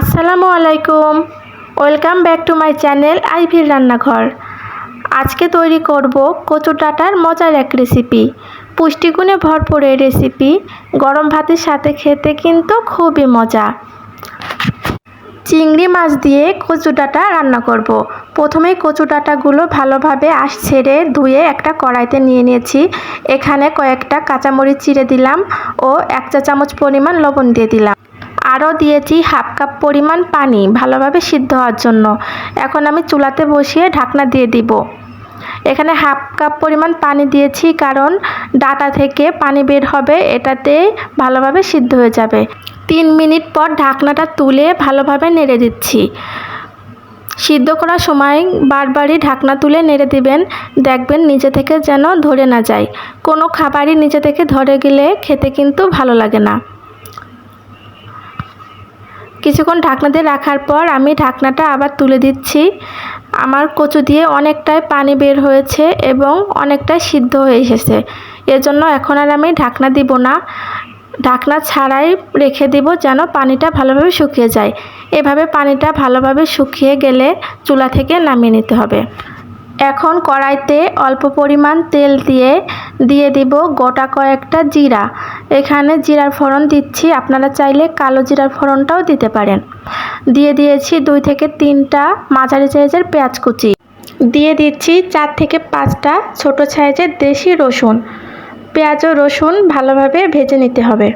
আসসালামু আলাইকুম। Welcome back to my channel আইভির রান্নাঘর। আজকে তৈরি করব কচু ডাঁটার মজার এক রেসিপি। পুষ্টিগুণে ভরপুর এই রেসিপি। গরম ভাতের সাথে খেতে কিন্তু খুবই মজা। চিংড়ি মাছ দিয়ে কচু ডাঁটা রান্না করব। প্রথমে কচু ডাঁটাগুলো ভালোভাবে আশ ছেড়ে ধুয়ে একটা কড়াইতে নিয়ে নিয়েছি। এখানে কয়েকটা কাঁচামরিচ চিড়ে দিলাম ও এক চা চামচ পরিমাণ লবণ দিয়ে দিলাম। আরও দিয়েছি হাফ কাপ পরিমাণ পানি ভালোভাবে সিদ্ধ হওয়ার জন্য। এখন আমি চুলাতে বসিয়ে ঢাকনা দিয়ে দিব। এখানে হাফ কাপ পরিমাণ পানি দিয়েছি কারণ ডাটা থেকে পানি বের হবে, এটাতে ভালোভাবে সিদ্ধ হয়ে যাবে। তিন মিনিট পর ঢাকনাটা তুলে ভালোভাবে নেড়ে দিচ্ছি। সিদ্ধ করার সময় বারবারই ঢাকনা তুলে নেড়ে দিবেন, দেখবেন নিচে থেকে যেন ধরে না যায়। কোনো খাবারই নিচে থেকে ধরে গেলে খেতে কিন্তু ভালো লাগে না। কিছুক্ষণ ঢাকনা দিয়ে রাখার পর আমি ঢাকনাটা আবার তুলে দিচ্ছি। আমার কচু দিয়ে অনেকটাই পানি বের হয়েছে এবং অনেকটাই সিদ্ধ হয়ে এসেছে। এজন্য এখন আর আমি ঢাকনা দিব না। ঢাকনা ছাড়াই রেখে দিব যেন পানিটা ভালোভাবে শুকিয়ে যায়। এভাবে পানিটা ভালোভাবে শুকিয়ে গেলে চুলা থেকে নামিয়ে নিতে হবে। এখন কড়াইতে অল্প পরিমাণ তেল দিয়ে দিয়ে দিব গোটা কয়েকটা জিরা। এখানে জিরার ফোড়ন দিচ্ছি, আপনারা চাইলে কালো জিরার ফোড়নটাও দিতে পারেন। দিয়ে দিয়েছি দুই থেকে তিনটা মাঝারি সাইজের পেঁয়াজ কুচি। দিয়ে দিচ্ছি চার থেকে পাঁচটা ছোট সাইজের দেশি রসুন। পেঁয়াজ ও রসুন ভালোভাবে ভেজে নিতে হবে।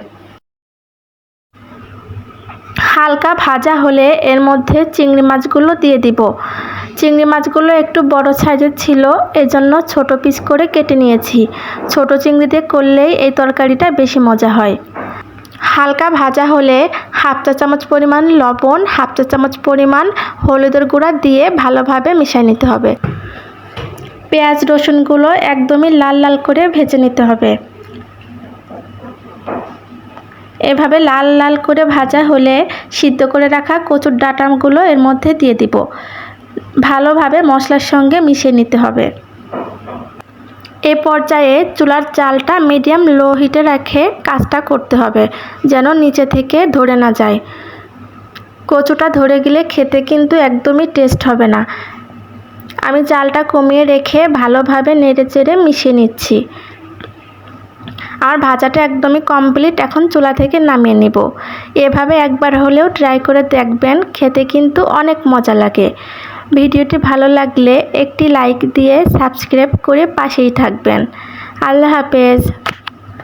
হালকা ভাজা হলে এর মধ্যে চিংড়ি মাছগুলো দিয়ে দিব। চিংড়ি মাছগুলো একটু বড় সাইজের ছিল, এজন্য ছোট পিস করে কেটে নিয়েছি। ছোট চিংড়ি দিয়ে করলেই এই তরকারিটা বেশি মজা হয়। হালকা ভাজা হলে হাফ চা চামচ পরিমাণ লবণ, হাফ চা চামচ পরিমাণ হলুদের গুঁড়া দিয়ে ভালোভাবে মিশিয়ে নিতে হবে। পেঁয়াজ, রসুনগুলো একদমই লাল লাল করে ভেজে নিতে হবে। এভাবে লাল লাল করে ভাজা হলে সিদ্ধ করে রাখা কচুর ডাটাগুলো এর মধ্যে দিয়ে দিব। ভালোভাবে মশলার সঙ্গে মিশিয়ে নিতে হবে। এ পর্যায়ে চুলার চালটা মিডিয়াম লো হিটে রেখে কাজটা করতে হবে, যেন নিচে থেকে ধরে না যায়। কচুটা ধরে গেলে খেতে কিন্তু একদমই টেস্ট হবে না। আমি চালটা কমিয়ে রেখে ভালোভাবে নেড়ে চেড়ে মিশিয়ে নিচ্ছি। আর ভাজাটা একদমই কমপ্লিট এখন চুলা থেকে নামিয়ে নিব। এভাবে একবার হলেও ট্রাই করে দেখবেন, খেতে কিন্তু অনেক মজা লাগে। ভিডিওটি ভালো লাগলে একটি লাইক দিয়ে সাবস্ক্রাইব করে পাশেই থাকবেন। আল্লাহ হাফেজ।